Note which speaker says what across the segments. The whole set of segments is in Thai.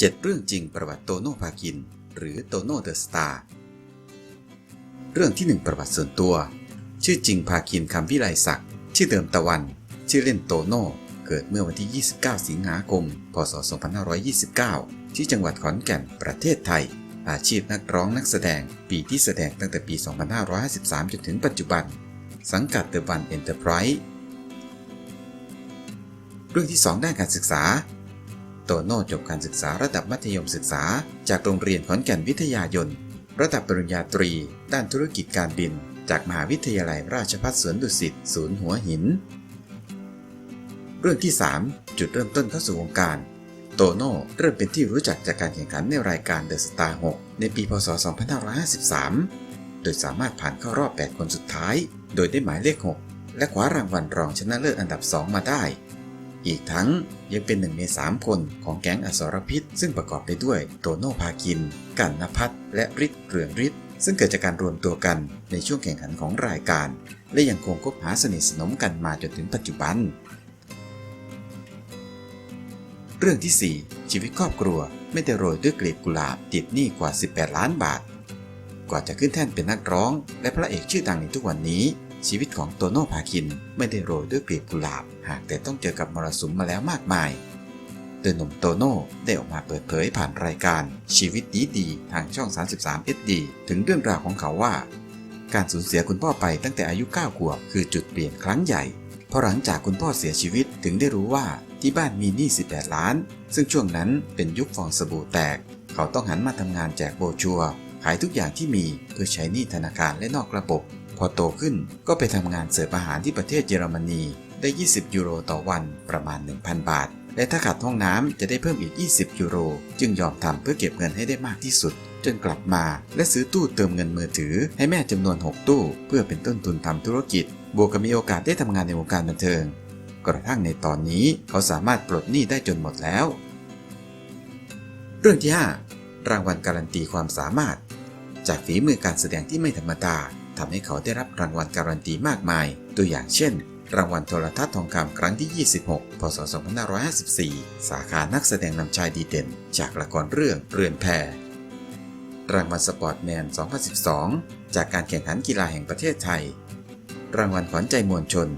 Speaker 1: 7 เรื่องจริงประวัติโตโน่พาคิน หรือโตโน่เดอะสตาร์ เรื่องที่ 1 ประวัติส่วนตัว ชื่อจริงพาคินคำวิไลศักดิ์ ชื่อเดิมตะวัน ชื่อเล่นโตโน่ เกิดเมื่อวันที่ 29 สิงหาคม พศ 2529 ที่จังหวัดขอนแก่น ประเทศไทย อาชีพนักร้องนักแสดง ปีที่แสดงตั้งแต่ปี 2553 จนถึงปัจจุบัน สังกัดเดอะวันเอ็นเตอร์ไพรส์ เรื่องที่ 2 ด้านการศึกษา โตโน่จบการศึกษาระดับมัธยมศึกษา จากโรงเรียนขอนแก่นวิทยายน ระดับปริญญาตรี ด้านธุรกิจการบิน จากมหาวิทยาลัยราชภัฏสวนดุสิตศูนย์หัวหิน เรื่องที่ 3 จุดเริ่มต้นเข้าสู่วงการ โตโน่เริ่มเป็นที่รู้จักจากการแข่งขันในรายการ The Star 6ในปีพศ 2553 โดยสามารถผ่านเข้ารอบ 8 คนสุดท้าย โดยได้หมายเลข 6 และคว้ารางวัลรองชนะเลิศอันดับ 2 มาได้ อีกทั้งยังเป็นหนึ่งใน3คนของแก๊งอสรพิษ ซึ่งประกอบไปด้วยโตโน่พาคิน กันนพัฒและฤทธิ์เรืองฤทธิ์ซึ่งเกิดจากการรวมตัวกันในช่วงแข่งขันของรายการ และยังคงคบหาสนิทสนมกันมาจนถึงปัจจุบัน เรื่องที่ 4 ชีวิตครอบครัวไม่ได้โรยด้วยกลีบกุหลาบติดหนี้กว่า 18 ล้านบาท กว่าจะขึ้นแท่นเป็นนักร้อง และพระเอกชื่อดังในทุกวันนี้ ชีวิตของโตโน่พาคินไม่ได้โรยด้วยกลีบกุหลาบ หากแต่ต้องเจอกับมรสุมมาแล้วมากมายโดยหนุ่มโตโน่ได้ออกมาเปิดเผยผ่านรายการชีวิตดีดีทางช่อง 33 SD ถึงเรื่องราวของเขาว่า การสูญเสียคุณพ่อไปตั้งแต่อายุ 9 ขวบ คือจุดเปลี่ยนครั้งใหญ่ เพราะหลังจากคุณพ่อเสียชีวิตถึงได้รู้ว่าที่บ้านมีหนี้ 18 ล้าน ซึ่งช่วงนั้นเป็นยุคฟองสบู่แตก เขาต้องหันมาทำงานแจกโบชัว ขายทุกอย่างที่มีเพื่อใช้หนี้ธนาคารและนอกระบบ พอโตขึ้นก็ไปทำงานเสิร์ฟอาหารที่ประเทศเยอรมนี ได้ 20 ยูโรต่อวันประมาณ 1,000 บาท และถ้าขาดห้องน้ำจะได้เพิ่มอีก 20 ยูโร จึงยอมทำเพื่อเก็บเงินให้ได้มากที่สุด จนกลับมาและซื้อตู้เติมเงินมือถือ ให้แม่จำนวน 6 ตู้ เพื่อเป็นต้นทุนทำธุรกิจ บวกกับมีโอกาสได้ทำงานในวงการบันเทิง กระทั่งในตอนนี้เขาสามารถปลดหนี้ได้จนหมดแล้ว เรื่องที่ 5 รางวัลการันตีความสามารถ จากฝีมือการแสดงที่ไม่ธรรมดา ทำให้เขาได้รับรางวัลการันตีมากมาย ตัวอย่างเช่น รางวัลโทรทัศน์ทองคำครั้งที่ 26 พศ 2554 สาขานักแสดงนำชายดีเด่น จากละครเรื่องเรือนแพรางวัลสปอร์ตแมน 2012 จากการแข่งขันกีฬาแห่งประเทศไทย รางวัลขวัญใจมวลชน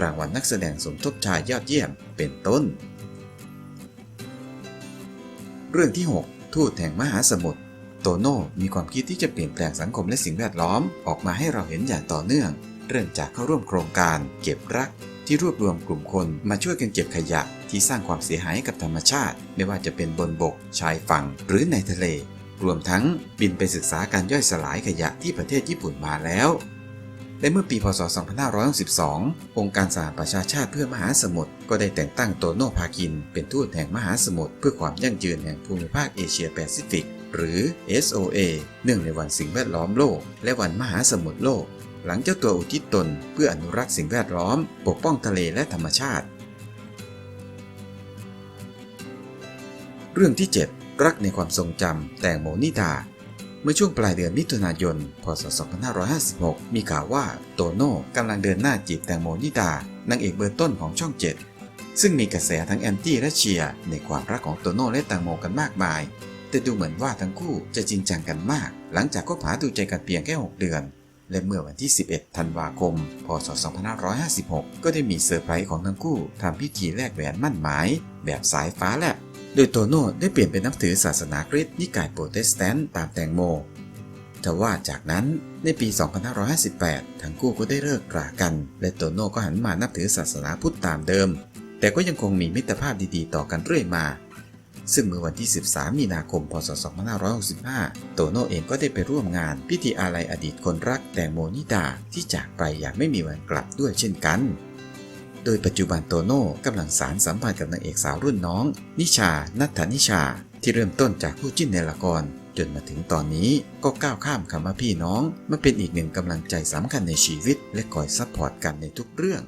Speaker 1: รางวัลนักแสดงสมทบชายยอดเยี่ยม เป็นต้น เรื่องที่ 6 ทูตแห่งมหาสมุทร โตโน่มีความคิดที่จะเปลี่ยนแปลงสังคมและสิ่งแวดล้อมออกมาให้เราเห็นอย่างต่อเนื่อง เริ่มจากเข้าร่วมโครงการ เก็บรัก ที่รวบรวมกลุ่มคนมาช่วยกันเก็บขยะ ที่สร้างความเสียหายกับธรรมชาติ ไม่ว่าจะเป็นบนบก ชายฝั่ง หรือในทะเล รวมทั้งบินไปศึกษาการย่อยสลายขยะที่ประเทศญี่ปุ่นมาแล้วและเมื่อปีพศ 2562 องค์การสหประชาชาติเพื่อมหาสมุทรก็ได้แต่งตั้งโตโน่พาคิน เป็นทูตแห่งมหาสมุทรเพื่อความยั่งยืนแห่งภูมิภาคเอเชียแปซิฟิก หรือ SOA เนื่องในวันสิ่งแวดล้อมโลก และวันมหาสมุทรโลก หลังเจ้าตัวอุทิศตน เพื่ออนุรักษ์สิ่งแวดล้อม ปกป้องทะเลและธรรมชาติ เรื่องที่ 7 รักในความทรงจำ แตงโมนิดาเมื่อช่วงปลายเดือนมิถุนายน พศ 2556 มีข่าวว่าโตโน่กำลังเดินหน้าจีบแตงโมนิดานางเอกเบอร์ต้นของช่อง 7 ซึ่งมีกระแสทั้งแอนตี้และเชียร์ในความรักของโตโน่และแตงโมกันมากมาย แต่ดูเหมือนว่าทั้งคู่จะจริงจังกันมาก หลังจากคบหาดูใจกันเพียงแค่ 6 เดือน และเมื่อวันที่ 11 ธันวาคม พศ 2556 ก็ได้มีเซอร์ไพรส์ของทั้งคู่ทำพิธีแลกแหวนมั่นหมาย แบบสายฟ้าแลบ โดยโตโน่ได้เปลี่ยนเป็นนับถือศาสนาคริสต์นิกายโปรเตสแตนต์ตามแตงโมทว่าจากนั้นในปี 2558 ทั้งคู่ก็ได้เลิกรากัน และโตโน่ก็หันมานับถือศาสนาพุทธตามเดิม แต่ก็ยังคงมีมิตรภาพดีๆ ต่อกันเรื่อยมา ซึ่งเมื่อวันที่ 13 มีนาคม พศ 2565 โตโน่เองก็ได้ไปร่วมงานพิธีอาลัยอดีตคนรักแตงโมนิดาที่จากไปอย่างไม่มีวันกลับด้วยเช่นกัน โดยปัจจุบันโตโน่กำลังสารสัมพันธ์กับนางเอกสาวรุ่นน้อง นิชา นัทธนิชา ที่เริ่มต้นจากคู่จิ้นในละครจนมาถึงตอนนี้ก็ก้าวข้ามคำว่าพี่น้องมาเป็นอีกหนึ่งกำลังใจสำคัญในชีวิต และคอยซัพพอร์ตกันในทุกเรื่อง